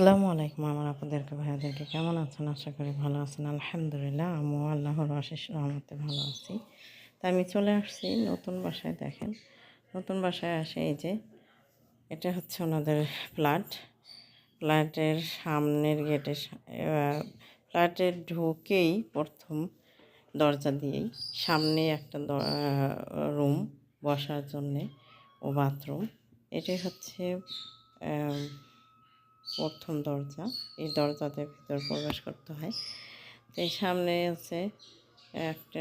আসসালামু আলাইকুম আমার আপনাদেরকে ভাইয়াদেরকে কেমন আছেন? আশা করি ভালো আছেন। আলহামদুলিল্লাহ আমু আল্লাহর আশিস রহমতে ভালো আছি। তা আমি চলে আসছি নতুন বাসায়, দেখেন। নতুন বাসায় আসে এই যে, এটা হচ্ছে ওনাদের ফ্ল্যাট। ফ্ল্যাটের সামনের গেটে ফ্ল্যাটে ঢুকেই প্রথম দরজা দিয়েই সামনে একটা রুম বসার জন্যে ও বাথরুম। এটাই হচ্ছে প্রথম দরজা। এই দরজাতে ভিতর প্রবেশ করতে হয়। তো এই সামনে আছে একটা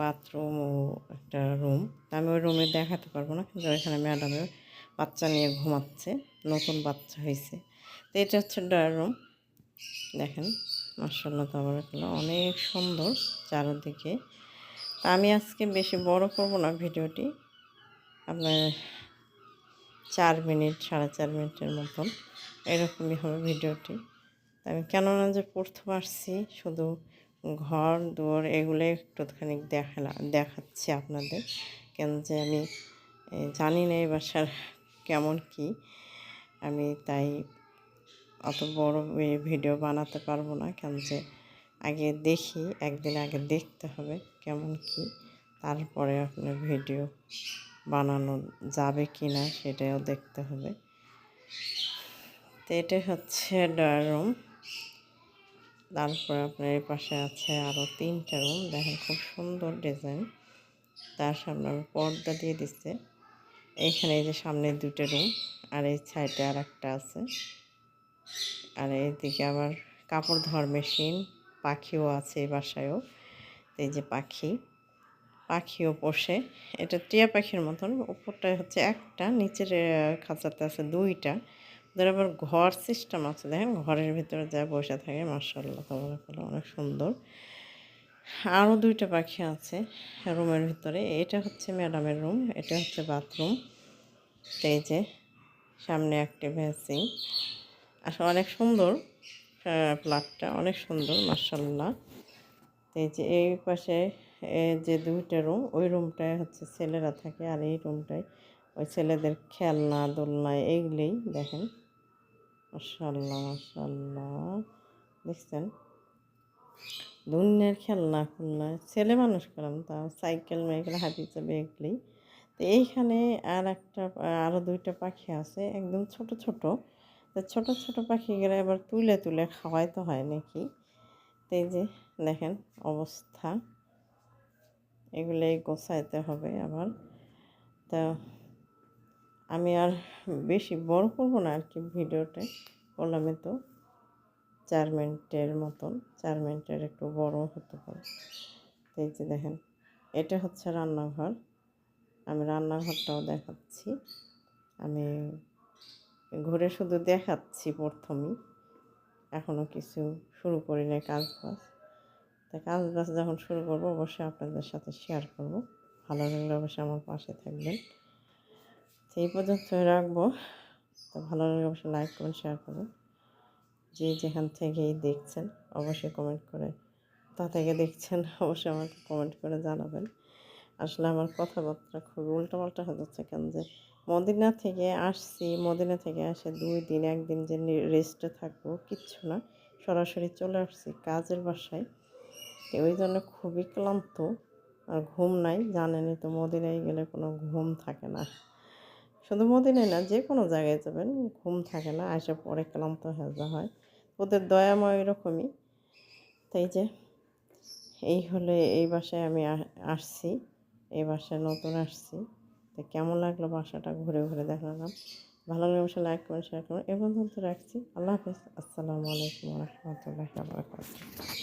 বাথরুম ও একটা রুম। আমি ওই রুমে দেখাতে পারব না, কিন্তু ওইখানে ম্যাডামের বাচ্চা নিয়ে ঘুমাচ্ছে, নতুন বাচ্চা হয়েছে তো এটা হচ্ছে ড্রয়ার রুম। দেখেন মার্শাল্লাহ তাবারকাল্লাহ, অনেক সুন্দর চারোদিকে। তা আমি আজকে বেশি বড় করব না ভিডিওটি। আপনার চার মিনিট, সাড়ে চার মিনিটের মতন এরকমই হবে ভিডিওটি। আমি কেননা যে প্রথম আসছি, শুধু ঘর, দুয়ার এগুলো একটুখানি দেখালা, দেখাচ্ছি আপনাদের। কেন যে আমি জানি না এই বাসার কেমন কি। আমি তাই অত বড় ভিডিও বানাতে পারব না। কেন যে আগে দেখি, একদিন আগে দেখতে হবে কেমন কি, তারপরে আপনার ভিডিও বানানো যাবে কি না সেটাও দেখতে হবে। তো এটা হচ্ছে ডয়ার রুম। তারপর আপনার এই পাশে আছে আরও তিনটা রুম। দেখেন খুব সুন্দর ডিজাইন। তার সামনে পর্দা দিয়ে দিচ্ছে এইখানে এই যে সামনে দুটো রুম, আর এই সাইডে আর একটা আছে। আর এইদিকে আবার কাপড় ধোয়ার মেশিন, পাখিও আছে এই বাসায়ও। এই যে পাখি। পাখিও পোষে। এটা টিয়া পাখির মতন, উপরটায় হচ্ছে একটা, নিচের খাঁচাতে আছে দুইটা। ওদের আবার ঘর সিস্টেম আছে, দেখেন ঘরের ভিতরে যা বসে থাকে মার্শাল্লাহ তাহলে অনেক সুন্দর। আরও দুইটা পাখি আছে রুমের ভিতরে। এটা হচ্ছে ম্যাডামের রুম, এটা হচ্ছে বাথরুম। এই যে, সামনে একটি ভ্যাসিং আসলে অনেক সুন্দর ফ্ল্যাটটা অনেক সুন্দর মার্শাল্লাহ এই যে, এই পাশে যে দুইটা রুম, ওই রুমটায় হচ্ছে ছেলেরা থাকে আর এই রুমটায় ওই ছেলেদের খেলনা, দোলনা এইগুলোই দেখেন। মাসাল্লাহ মাসাল্লাহ দেখছেন? দুনিয়ার খেলনা, খুলনা। ছেলে মানুষ করলাম তা সাইকেল মাইকেল হাতি চাবে এগুলি তো এইখানে আর একটা আরও দুইটা পাখি আছে, একদম ছোট ছোট। তো ছোট ছোট পাখিগুলো এবার তুলে তুলে খাওয়াইতে হয় নাকি? তো এই যে দেখেন অবস্থা। এগুলোই গোছাইতে হবে আবার। তা আমি আর বেশি বড় করব না আর কি ভিডিওটা, করলামে তো চার মিনিটের মতন, চার মিনিটের একটু বড় হতে পারে এই যে দেখেন, এটা হচ্ছে রান্নাঘর। আমি রান্নাঘরটাও দেখাচ্ছি। আমি ঘুরে শুধু দেখাচ্ছি প্রথমেই। এখনও কিছু শুরু করি নাই কাজ বাজ তা কাজ বাজ যখন শুরু করব, অবশ্যই আপনাদের সাথে শেয়ার করব। ভালো লাগলে অবশ্যই আমার পাশে থাকবেন। সেই পর্যন্ত রাখব। তো ভালো লাগলে অবশ্যই লাইক করুন শেয়ার করুন যে যেখান থেকেই দেখছেন, অবশ্যই কমেন্ট করে তা থেকে দেখছেন, অবশ্যই আমাকে কমেন্ট করে জানাবেন। আসলে আমার কথাবার্তা খুব উল্টোপাল্টা হয়ে যাচ্ছে কেন যে, মদিনা থেকে আসছি, মদিনা থেকে আসে দুই দিন, একদিন যে রেস্টে থাকব, কিচ্ছু না। সরাসরি চলে আসছি কাজের বাসায়। ওই জন্য খুবই ক্লান্ত। আর ঘুম নাই, জানেনই তো মদিনায় গেলে কোনো ঘুম থাকে না। শুধু মদিনায় না যে কোনো জায়গায় যাবেন, ঘুম থাকে না আসে পরে ক্লান্ত হয়ে হয়। ওদের দয়াময় এরকমই তাই যে, এই হলে এই বাসায় আমি আসছি, এই বাসায় নতুন আসছি। তো কেমন লাগল বাসাটা ঘুরে ঘুরে দেখালাম। ভালো লাগলে অবশ্যই লাইক করুন শেয়ার করুন। এবং রাখছি। আল্লাহ হাফিজ। আসসালামু আলাইকুম রহমতুল্লাহ